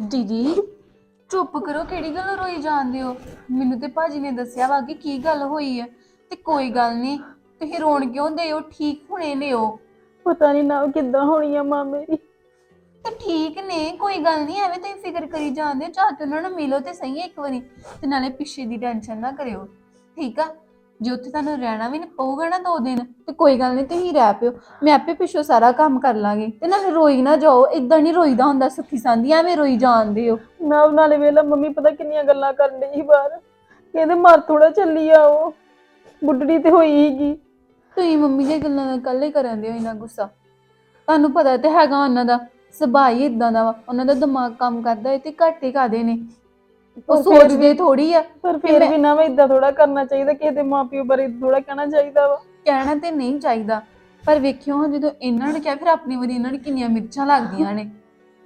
ਦੀਦੀ ਚੁੱਪ ਕਰੋ ਕਿਹੜੀ ਗੱਲ ਰੋਈ ਜਾਂਦੇ ਹੋ? ਮੈਨੂੰ ਤੇ ਭਾਜੀ ਨੇ ਦੱਸਿਆ ਵਾ ਕਿ ਕੀ ਗੱਲ ਹੋਈ ਹੈ ਤੇ ਕੋਈ ਗੱਲ ਨਹੀਂ ਤੁਸੀਂ ਰੋਣ ਕਿਉਂ ਦੇ ਹੋ? ਠੀਕ ਹੁਣੇ ਨੇ ਹੋ ਪਤਾ ਨਹੀਂ ਨਾ ਕਿੱਦਾਂ ਹੋਣੀ ਆ ਮਾਂ ਮੇਰੀ। ਤੇ ਠੀਕ ਨੇ ਕੋਈ ਗੱਲ ਨਹੀਂ ਐਵੇਂ ਤੁਸੀਂ ਫਿਕਰ ਕਰੀ ਜਾਂਦੇ ਹੋ। ਚਾਹ ਕੇ ਉਹਨਾਂ ਨੂੰ ਮਿਲੋ ਤੇ ਸਹੀ ਇੱਕ ਵਾਰੀ ਤੇ ਨਾਲੇ ਪਿੱਛੇ ਦੀ ਟੈਨਸ਼ਨ ਨਾ ਕਰਿਓ। ਠੀਕ ਆ? ਜੇ ਉੱਥੇ ਤੁਹਾਨੂੰ ਰਹਿਣਾ ਵੀ ਨਹੀਂ ਪਊਗਾ ਨਾ ਦੋ ਦਿਨ ਤੇ ਕੋਈ ਗੱਲ ਨਹੀਂ ਤੁਸੀਂ ਰਹਿ ਪਿਓ। ਮੈਂ ਆਪੇ ਪਿੱਛੋਂ ਸਾਰਾ ਕੰਮ ਕਰ ਲਾਂਗੀ। ਤੇ ਨਾਲੇ ਰੋਈ ਨਾ ਜਾਓ ਇਦਾਂ ਨਹੀਂ ਰੋਈਦਾ ਹੁੰਦਾ ਸੁੱਖੀ ਸੰਦੀ ਐਵੇਂ ਰੋਈ ਜਾਂਦੇ ਹੋ। ਨਾ ਨਾਲੇ ਵੇਲਾ ਮੰਮੀ ਪਤਾ ਕਿੰਨੀਆਂ ਗੱਲਾਂ ਕਰਨ ਡਈ ਸੀ ਬਾਹਰ। ਕਹਿੰਦੇ ਮਰ ਥੋੜਾ ਚੱਲੀ ਆ ਉਹ। ਬੁੱਢੜੀ ਤੇ ਹੋਈ ਹੀਗੀ ਤੁਸੀਂ ਮੰਮੀ ਦੀਆਂ ਗੱਲਾਂ ਦਾ ਕੱਲੇ ਕਰਨ ਦਿਓ ਇੰਨਾ ਗੁੱਸਾ। ਤੁਹਾਨੂੰ ਪਤਾ ਤੇ ਹੈਗਾ ਉਹਨਾਂ ਦਾ। ਸੁਭਾਅ ਹੀ ਇਦਾਂ ਦਾ ਵਾ। ਉਹਨਾਂ ਦਾ ਦਿਮਾਗ ਕੰਮ ਕਰਦਾ ਹੈ ਤੇ ਘੱਟੇ ਕਾਦੇ ਨੇ। ਉਹ ਫਿਰ ਸੋਚਦੇ ਥੋੜੀ ਆ ਪਰ ਫਿਰ ਵੀ ਨਾ ਵਾ ਇਦਾਂ ਥੋੜਾ ਕਰਨਾ ਚਾਹੀਦਾ ਕਿਸੇ ਦੇ ਮਾਪਿਓ ਬਾਰੇ ਥੋੜਾ ਕਹਿਣਾ ਚਾਹੀਦਾ ਵਾ। ਕਹਿਣਾ ਤੇ ਨਹੀਂ ਚਾਹੀਦਾ ਪਰ ਵੇਖਿਓ ਜਦੋਂ ਇਹਨਾਂ ਨੇ ਕਿਹਾ ਫਿਰ ਆਪਣੀ ਵਾਰੀ ਇਹਨਾਂ ਨੂੰ ਕਿੰਨੀਆਂ ਮਿਰਚਾਂ ਲੱਗਦੀਆਂ ਨੇ।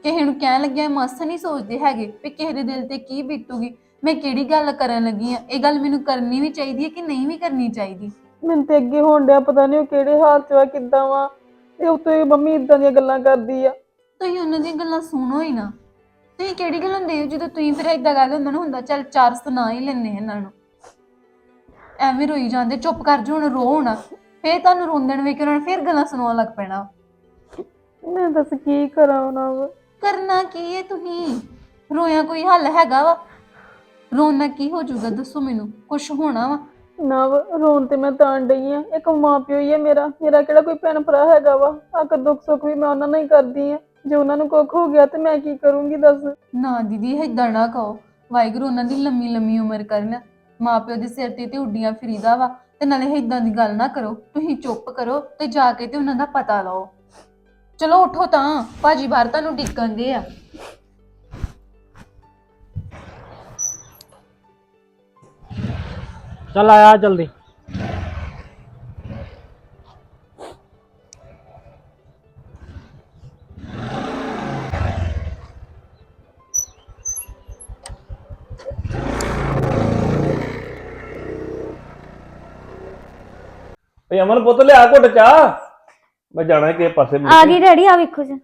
ਕਿਸੇ ਨੂੰ ਕਹਿਣ ਲੱਗਿਆ ਮਸਤ ਨਹੀਂ ਸੋਚਦੇ ਹੈਗੇ ਵੀ ਕਿਸੇ ਦੇ ਦਿਲ ਤੇ ਕੀ ਬੀਤੂਗੀ। ਮੈਂ ਕਿਹੜੀ ਗੱਲ ਕਰਨ ਲੱਗੀ ਆ? ਇਹ ਗੱਲ ਮੈਨੂੰ ਕਰਨੀ ਵੀ ਚਾਹੀਦੀ ਹੈ ਕਿ ਨਹੀਂ ਵੀ ਕਰਨੀ ਚਾਹੀਦੀ? ਮੈਨੂੰ ਤੇ ਅੱਗੇ ਹੋਣ ਡਿਆ ਪਤਾ ਨਹੀਂ ਉਹ ਕਿਹੜੇ ਹਾਲ ਚ ਵਾ ਕਿੱਦਾਂ ਵਾ। ਤੇ ਉੱਤੇ ਮੰਮੀ ਇਦਾਂ ਦੀਆਂ ਗੱਲਾਂ ਕਰਦੀ ਆ। ਤੁਸੀਂ ਉਹਨਾਂ ਦੀਆਂ ਗੱਲਾਂ ਸੁਣੋ ਹੀ ਨਾ। ਤੁਸੀਂ ਕਿਹੜੀ ਗੱਲ ਹੁੰਦੀ ਹੋ ਜਦੋਂ ਤੁਸੀਂ ਫਿਰ ਏਦਾਂ ਗੱਲ ਉਹਨਾਂ ਨੂੰ ਹੁੰਦਾ ਚੱਲ ਚਾਰ ਸੁਣਾ ਹੀ ਲੈਣੇ ਇਹਨਾਂ ਨੂੰ। ਐਵੇਂ ਰੋਈ ਜਾਂਦੇ ਚੁੱਪ ਕਰ ਜਾਓ ਹੁਣ ਰੋ ਹੁਣ। ਫੇਰ ਤੁਹਾਨੂੰ ਰੋਂਦਣ ਵੇਖ ਕੇ ਉਹਨਾਂ ਨੇ ਫੇਰ ਗੱਲਾਂ ਸੁਣਾਉਣ ਲੱਗ ਪੈਣਾ। ਮੈਂ ਦੱਸ ਕੀ ਕਰਾਂ ਉਹਨਾਂ ਕਰਨਾ ਕੀ ਹੈ ਤੁਸੀਂ? ਰੋਇਆ ਕੋਈ ਹੱਲ ਹੈਗਾ ਵਾ? ਰੋਣਾ ਕੀ ਹੋ ਜਾਊਗਾ ਦੱਸੋ ਮੈਨੂੰ। ਕੁਝ ਹੋਣਾ ਵਾ? ਨਾ ਰੋਣ ਤੇ ਮੈਂ ਤਾਂ ਡਈ ਆ। ਇੱਕ ਮਾਂ ਪਿਓ ਹੀ ਆ ਮੇਰਾ। ਮੇਰਾ ਕਿਹੜਾ ਕੋਈ ਭੈਣ ਭਰਾ ਹੈਗਾ ਵਾ? ਆਕਰ ਦੁੱਖ ਸੁੱਖ ਵੀ ਮੈਂ ਉਹਨਾਂ ਨਾਲ ਹੀ ਕਰਦੀ ਆ। ਜੇ ਉਹਨਾਂ ਨੂੰ ਕੁੱਖ ਹੋ ਗਿਆ ਤੇ ਮੈਂ ਕੀ ਕਰੂੰਗੀ ਦੱਸ। ਨਾ ਦੀਦੀ ਏਦਾਂ ਨਾ ਕਹੋ। ਵਾਹਿਗੁਰੂ ਉਹਨਾਂ ਦੀ ਲੰਮੀ ਲੰਮੀ ਉਮਰ ਕਰਨ। ਮਾਪਿਓ ਦੇ ਸਿਰ ਤੇ ਤੇ ਉੱਡੀਆਂ ਫਰੀਦਾ ਵਾ ਤੇ ਨਾਲੇ ਏਦਾਂ ਦੀ ਗੱਲ ਨਾ ਕਰੋ। ਤੁਸੀਂ ਚੁੱਪ ਕਰੋ ਤੇ ਜਾ ਕੇ ਤੇ ਉਹਨਾਂ ਦਾ ਪਤਾ ਲਓ। ਚਲੋ ਉਠੋ ਤਾਂ। ਭਾਜੀ ਬਾਹਰ ਤੁਹਾਨੂੰ ਡਿੱਕਣ ਦੇ ਆ। ਚੱਲ ਆਇਆ ਜਲਦੀ। ਏ ਅਮਨ ਪੁੱਤ ਲਿਆ ਘੁੱਟ ਚਾਹ। ਮੈਂ ਜਾਣਾ ਕਿ ਪਾਸੇ ਆ। ਗਈ ਡੈਡੀ ਆ ਵੇਖੋ ਜੀ।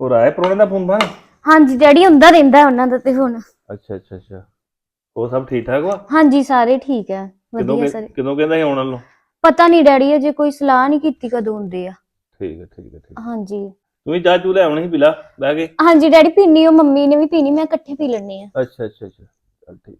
ਹੋਰ ਆਏ ਪ੍ਰੋਣੇ ਦਾ ਫੋਨ ਹਾਂਜੀ ਡੈਡੀ ਹੁੰਦਾ ਰਹਿੰਦਾ ਉਹਨਾਂ ਦਾ ਤੇ ਹੁਣ। ਅੱਛਾ ਅੱਛਾ ਅੱਛਾ। ਉਹ ਸਭ ਠੀਕ ਠਾਕ ਵਾ? ਹਾਂਜੀ ਸਾਰੇ ਠੀਕ ਹੈ। ਕਦੋਂ ਵਧੀਆ ਸਾਰੇ। ਕਦੋਂ ਕਹਿੰਦਾ ਸੀ ਆਉਣ ਵੱਲੋਂ? ਪਤਾ ਨਹੀਂ ਡੈਡੀ ਅਜੇ ਕੋਈ ਸਲਾਹ ਨਹੀਂ ਕੀਤੀ ਕਦੋਂ ਹੁੰਦੇ ਆ। ਠੀਕ ਹੈ ਠੀਕ ਹੈ ਠੀਕ ਹੈ। ਹਾਂਜੀ। ਤੂੰ ਵੀ ਚਾਹ ਚੂ ਲੈ ਆਉਣੀ ਸੀ ਪੀਲਾ ਬਹਿ ਕੇ। ਹਾਂਜੀ ਡੈਡੀ ਪੀਣੀ ਉਹ ਮੰਮੀ ਨੇ ਵੀ ਪੀਣੀ ਮੈਂ ਇਕੱਠੇ ਪੀ ਲੈਣੇ ਆ ਅੱਛਾ ਅੱਛਾ ਅੱਛਾ। ਚੱਲ ਠੀਕ।